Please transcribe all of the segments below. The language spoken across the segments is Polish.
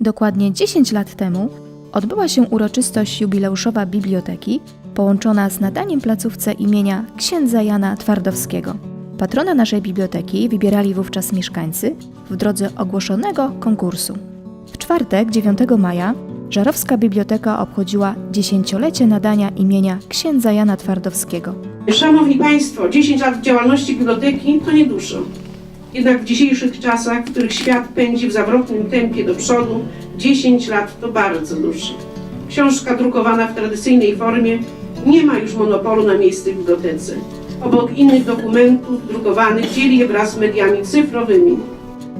Dokładnie 10 lat temu odbyła się uroczystość jubileuszowa biblioteki, połączona z nadaniem placówce imienia księdza Jana Twardowskiego. Patrona naszej biblioteki wybierali wówczas mieszkańcy w drodze ogłoszonego konkursu. W czwartek, 9 maja, Żarowska Biblioteka obchodziła dziesięciolecie nadania imienia księdza Jana Twardowskiego. Szanowni Państwo, 10 lat działalności biblioteki to nie dużo. Jednak w dzisiejszych czasach, w których świat pędzi w zawrotnym tempie do przodu, 10 lat to bardzo dużo. Książka drukowana w tradycyjnej formie nie ma już monopolu na miejsce w bibliotece. Obok innych dokumentów drukowanych dzieli je wraz z mediami cyfrowymi.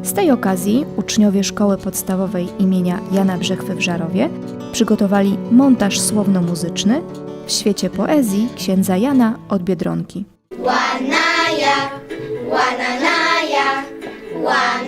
Z tej okazji uczniowie Szkoły Podstawowej imienia Jana Brzechwy w Żarowie przygotowali montaż słowno-muzyczny w świecie poezji księdza Jana od Biedronki. Łanaja, łananaja, 晚。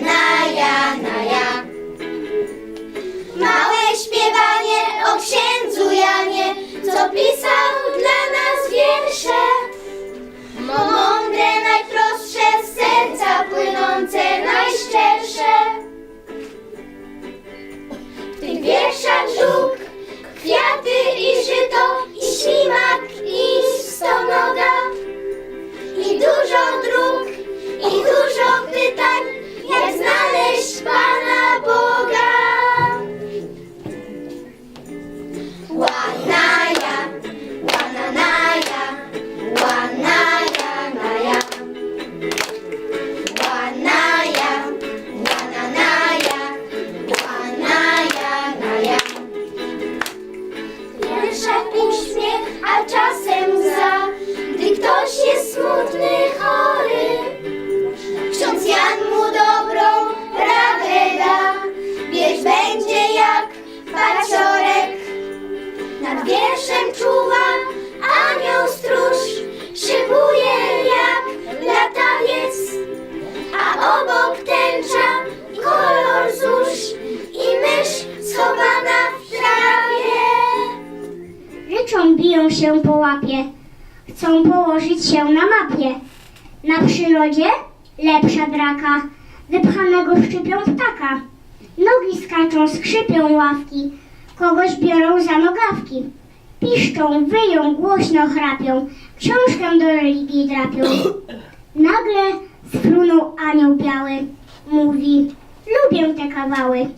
Ryczą biją się po łapie, chcą położyć się na mapie. Na przyrodzie lepsza draka, wypchanego szczypią ptaka. Nogi skaczą, skrzypią ławki, kogoś biorą za nogawki. Piszczą, wyją, głośno chrapią, książkę do religii drapią. Nagle sfrunął anioł biały, mówi, lubię te kawały.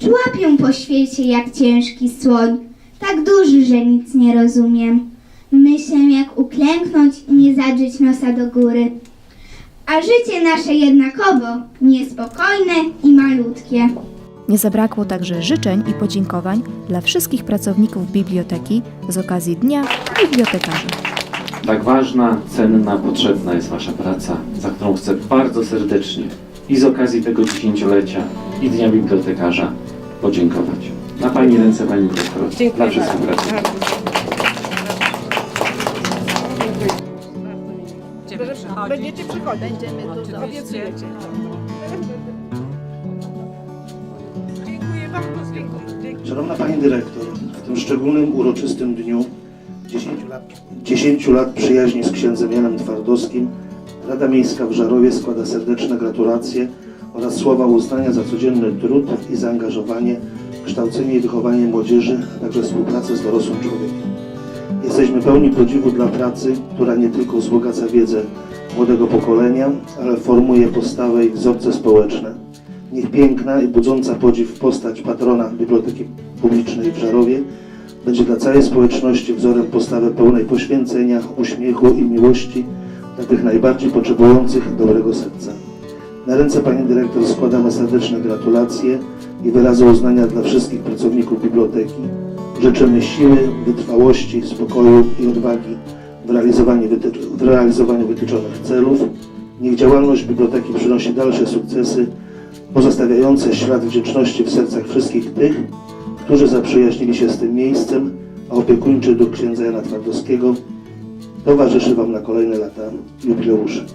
Człapią po świecie jak ciężki słoń, tak duży, że nic nie rozumiem. Myślę, jak uklęknąć i nie zadrzeć nosa do góry. A życie nasze jednakowo niespokojne i malutkie. Nie zabrakło także życzeń i podziękowań dla wszystkich pracowników biblioteki z okazji Dnia Bibliotekarzy. Tak ważna, cenna, potrzebna jest Wasza praca, za którą chcę bardzo serdecznie i z okazji tego dziesięciolecia i Dnia Bibliotekarza podziękować. Na Pani ręce, Pani Dyrektor, dla wszystkich pracowników. Będziecie przychodzić. Będziemy tu obiecujecie. Dziękuję bardzo. Dziękuję. Szanowna Pani Dyrektor, w tym szczególnym, uroczystym dniu 10 lat, 10 lat przyjaźni z księdzem Janem Twardowskim Rada Miejska w Żarowie składa serdeczne gratulacje oraz słowa uznania za codzienny trud i zaangażowanie kształcenie i wychowanie młodzieży, a także współpracę z dorosłym człowiekiem. Jesteśmy pełni podziwu dla pracy, która nie tylko wzbogaca wiedzę młodego pokolenia, ale formuje postawę i wzorce społeczne. Niech piękna i budząca podziw postać patrona Biblioteki Publicznej w Żarowie będzie dla całej społeczności wzorem postawy pełnej poświęcenia, uśmiechu i miłości dla tych najbardziej potrzebujących dobrego serca. Na ręce Pani Dyrektor składamy serdeczne gratulacje i wyrazy uznania dla wszystkich pracowników biblioteki. Życzymy siły, wytrwałości, spokoju i odwagi w realizowaniu, w realizowaniu wytyczonych celów. Niech działalność biblioteki przynosi dalsze sukcesy, pozostawiające ślad wdzięczności w sercach wszystkich tych, którzy zaprzyjaźnili się z tym miejscem, a opiekuńczy duch księdza Jana Twardowskiego towarzyszy Wam na kolejne lata jubileuszy.